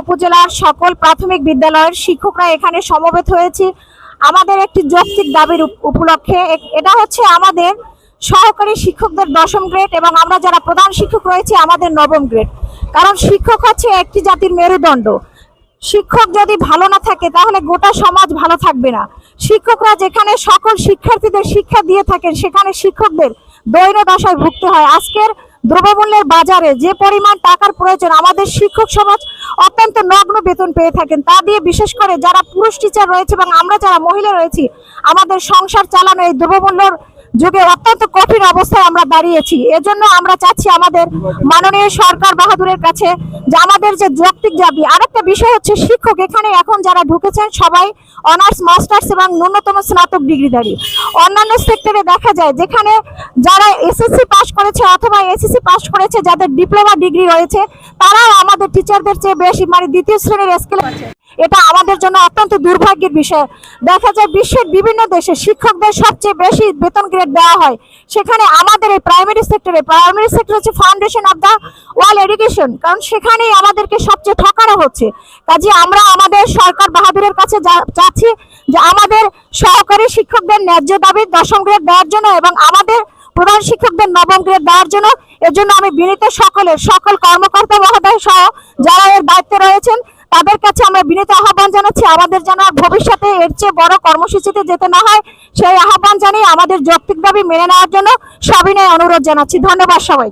উপজেলার সকল প্রাথমিক বিদ্যালয়ের শিক্ষকরা এখানে সমবেত হয়েছে। আমাদের একটি যৌক্তিক দাবির উপলক্ষে। এটা হচ্ছে আমাদের সহকারী শিক্ষকদের দশম গ্রেড এবং আমরা যারা প্রধান শিক্ষক রয়েছে, আমাদের নবম গ্রেড। কারণ শিক্ষক হচ্ছে একটি জাতির মেরুদণ্ড। শিক্ষক যদি ভালো না থাকে, তাহলে গোটা সমাজ ভালো থাকবে না। শিক্ষকরা যেখানে সকল শিক্ষার্থীদের শিক্ষা দিয়ে থাকেন, সেখানে শিক্ষকদের দৈন্য দশায় ভুগতে হয়। আজকের দ্রব্যমূল্যের বাজারে যে পরিমাণ টাকার প্রয়োজন আমাদের শিক্ষক সমাজ অত্যন্ত নগ্ন বেতন পেয়ে থাকেন। তা দিয়ে বিশেষ করে যারা পুরুষ টিচার রয়েছে এবং আমরা যারা মহিলা রয়েছি, আমাদের সংসার চালানো এই দ্রব্যমূল্যর যুগে অত্যন্ত কঠিন অবস্থায় আমরা দাঁড়িয়েছি। এজন্য আমরা চাচ্ছি আমাদের মাননীয় সরকার বাহাদুরের কাছে যে আমাদের যে যৌক্তিক দাবি, আরেকটা বিষয় হচ্ছে শিক্ষক, এখানে এখন যারা ঢুকেছেন সবাই অনার্স, মাস্টার্স এবং ন্যূনতম স্নাতক ডিগ্রিধারী। অন্যান্য সেক্টরে দেখা যায় যেখানে যারা এসএসসি পাশ করেছে অথবা এসএসসি পাশ করেছে, যাদের ডিপ্লোমা ডিগ্রি রয়েছে, তারাও আমাদের টিচারদের চেয়ে বেশি মানে দ্বিতীয় শ্রেণির স্কেল আছে এটা আমাদের জন্য অত্যন্ত দুর্ভাগ্যের বিষয়। দেখা যায় বিশ্বের বিভিন্ন দেশে শিক্ষকদের সবচেয়ে বেশি বেতন গ্রেড দেওয়া হয়। সেখানে আমাদের এই প্রাইমারি সেক্টরে প্রাইমারি সেক্টর হচ্ছে foundation of the world education কারণ সেখানেই আমাদেরকে সবচেয়ে ঠকানো হচ্ছে। কাজে আমরা আমাদের সরকার বাহাদুরের কাছে চাচ্ছি যে আমাদের সহকারী শিক্ষকদের ন্যায্য দাবি দশম গ্রেড দেওয়ার জন্য এবং আমাদের প্রধান শিক্ষকদের নবম গ্রেড দেওয়ার জন্য। এর জন্য আমি বিনীত সকলের, সকল কর্মকর্তা মহোদয় সহ যারা এর দায়িত্বে রয়েছেন তাদের কাছে আমরা বিনীত আহ্বান জানাচ্ছি, আমাদের যেন ভবিষ্যতে এর চেয়ে বড় কর্মসূচিতে যেতে না হয়। সেই আহ্বান জানিয়ে আমাদের যৌক্তিক দাবি মেনে নেওয়ার জন্য সবিনয় অনুরোধ জানাচ্ছি। ধন্যবাদ সবাই